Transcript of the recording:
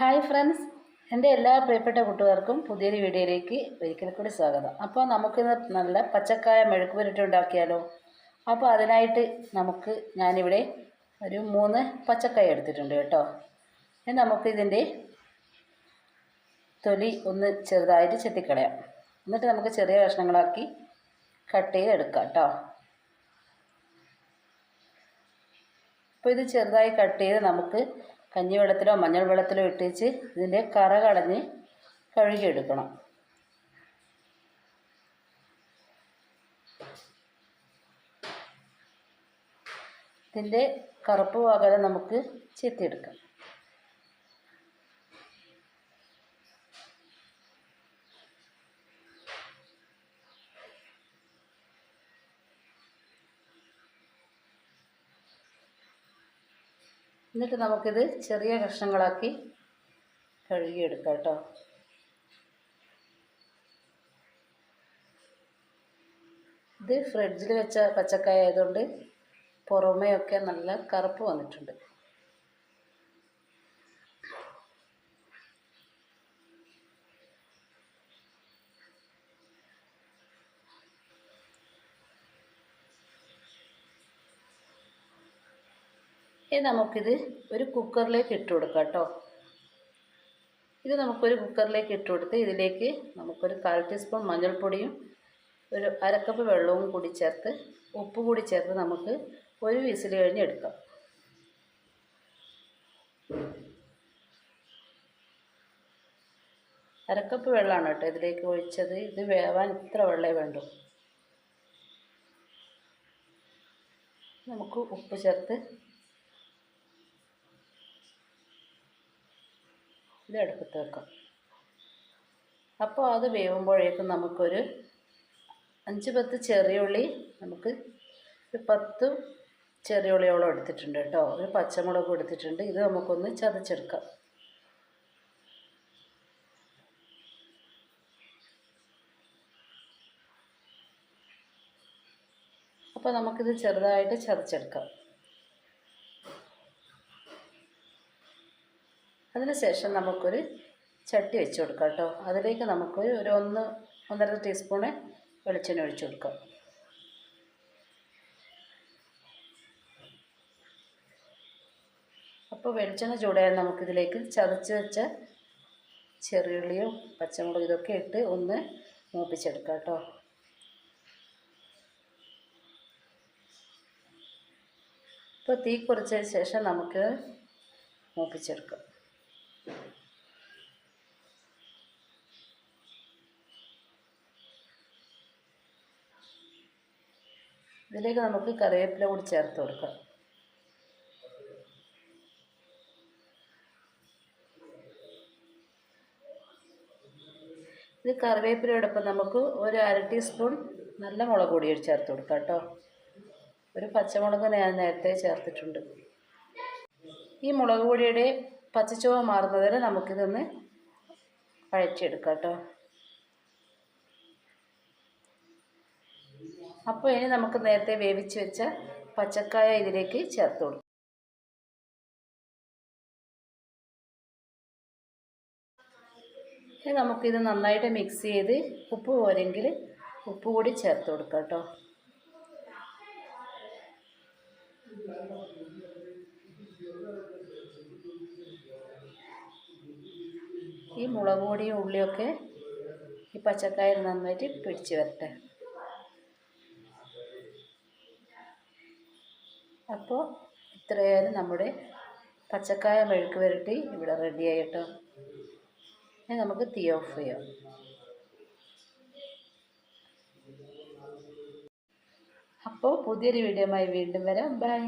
Hi friends. എന്റെ എല്ലാ പ്രിയപ്പെട്ട കൂട്ടുകാർക്കും പുതിയൊരു വീഡിയോയിലേക്ക് ഒരിക്കൽ കൂടി സ്വാഗതം. അപ്പോൾ നമുക്കിന്ന് നല്ല പച്ചക്കായ മെഴുക്ക് പുരട്ടി ഉണ്ടാക്കിയാലോ? അപ്പോൾ അതിനായിട്ട് നമുക്ക് ഞാനിവിടെ ഒരു മൂന്ന് പച്ചക്കായ എടുത്തിട്ടുണ്ട് കേട്ടോ. ഇനി നമുക്കിതിന്റെ തൊലി ഒന്ന് ചെറുതായിട്ട് ചെത്തിക്കളയാം. എന്നിട്ട് നമുക്ക് ചെറിയ കഷ്ണങ്ങളാക്കി കട്ട് ചെയ്തെടുക്കാം കേട്ടോ. അപ്പോൾ ഇത് ചെറുതായി കട്ട് ചെയ്ത് നമുക്ക് കഞ്ഞിവെള്ളത്തിലോ മഞ്ഞൾ വെള്ളത്തിലോ ഇട്ടിച്ച് ഇതിന്റെ കറ കളഞ്ഞ് കഴുകിയെടുക്കണം. ഇതിന്റെ കറുപ്പ് പകരം നമുക്ക് ചെത്തിയെടുക്കാം. എന്നിട്ട് നമുക്കിത് ചെറിയ കഷ്ണങ്ങളാക്കി കഴുകിയെടുക്കാം കേട്ടോ. ഇത് ഫ്രിഡ്ജിൽ വെച്ച പച്ചക്കായ ആയതുകൊണ്ട് പുറമേയൊക്കെ നല്ല കറുപ്പ് വന്നിട്ടുണ്ട്. ഇനി നമുക്കിത് ഒരു കുക്കറിലേക്ക് ഇട്ട് കൊടുക്കാം കേട്ടോ. ഇത് നമുക്കൊരു കുക്കറിലേക്ക് ഇട്ട് കൊടുത്ത് ഇതിലേക്ക് നമുക്കൊരു കാൽ ടീസ്പൂൺ മഞ്ഞൾപ്പൊടിയും ഒരു അരക്കപ്പ് വെള്ളവും കൂടി ചേർത്ത് ഉപ്പ് കൂടി ചേർത്ത് നമുക്ക് ഒരു വിസിൽ കഴിഞ്ഞ് എടുക്കാം. അരക്കപ്പ് വെള്ളമാണ് കേട്ടോ ഇതിലേക്ക് ഒഴിച്ചത്. ഇത് വേവാൻ ഇത്ര വെള്ളമേ വേണ്ടൂ. നമുക്ക് ഉപ്പ് ചേർത്ത് ഇത് അടുപ്പത്ത് വെക്കാം അപ്പോൾ അത് വേവുമ്പോഴേക്കും നമുക്കൊരു അഞ്ച് പത്ത് ചെറിയ ഉള്ളി നമുക്ക് ഒരു പത്ത് ചെറിയ ഉള്ളിയോളം എടുത്തിട്ടുണ്ട് കേട്ടോ. ഒരു പച്ചമുളകും എടുത്തിട്ടുണ്ട്. ഇത് നമുക്കൊന്ന് ചതച്ചെടുക്കാം. അപ്പോൾ നമുക്കിത് ചെറുതായിട്ട് ചതച്ചെടുക്കാം. അതിനുശേഷം നമുക്കൊരു ചട്ടി വെച്ച് കൊടുക്കാം കേട്ടോ. അതിലേക്ക് നമുക്ക് ഒരു ഒന്ന് ഒന്നര ടീസ്പൂണ് വെളിച്ചെണ്ണ ഒഴിച്ചു കൊടുക്കാം. അപ്പോൾ വെളിച്ചെണ്ണ ചൂടായാൽ നമുക്കിതിലേക്ക് ചതച്ച് വെച്ച ചെറിയുള്ളിയും പച്ചമുളകും ഇതൊക്കെ ഇട്ട് ഒന്ന് മൂപ്പിച്ചെടുക്കാം കേട്ടോ. ഇപ്പോൾ തീ കുറച്ചതിന് ശേഷം നമുക്ക് മൂപ്പിച്ചെടുക്കാം. ഇതിലേക്ക് നമുക്ക് കറിവേപ്പില കൂടി ചേർത്ത് കൊടുക്കാം. ഇത് കറിവേപ്പിലയോടൊപ്പം നമുക്ക് ഒരു അര ടീസ്പൂൺ നല്ല മുളക് പൊടി ചേർത്ത് കൊടുക്കാം കേട്ടോ. ഒരു പച്ചമുളക് ഞാൻ നേരത്തെ ചേർത്തിട്ടുണ്ട്. ഈ മുളക് പൊടിയുടെ പച്ചച്ചുവ മാറുന്നതിന് നമുക്കിതൊന്ന് വഴറ്റിയെടുക്കാം കേട്ടോ. അപ്പോൾ ഇനി നമുക്ക് നേരത്തെ വേവിച്ച് വെച്ച പച്ചക്കായ ഇതിലേക്ക് ചേർത്ത് കൊടുക്കും ഇനി നമുക്കിത് നന്നായിട്ട് മിക്സ് ചെയ്ത് ഉപ്പ് പോരെങ്കിൽ ഉപ്പ് കൂടി ചേർത്ത് കൊടുക്കാം കേട്ടോ. ഈ മുളക് പൊടിയും ഉള്ളിയൊക്കെ ഈ പച്ചക്കായ നന്നായിട്ട് പിടിച്ച് വരട്ടെ. അപ്പോൾ ഇത്രയായാലും നമ്മുടെ പച്ചക്കായ മെഴുക്ക് വരട്ടി ഇവിടെ റെഡി ആയിട്ടോ. ഇനി നമുക്ക് തീ ഓഫ് ചെയ്യാം. അപ്പോൾ പുതിയൊരു വീഡിയോയുമായി വീണ്ടും വരാം. ബൈ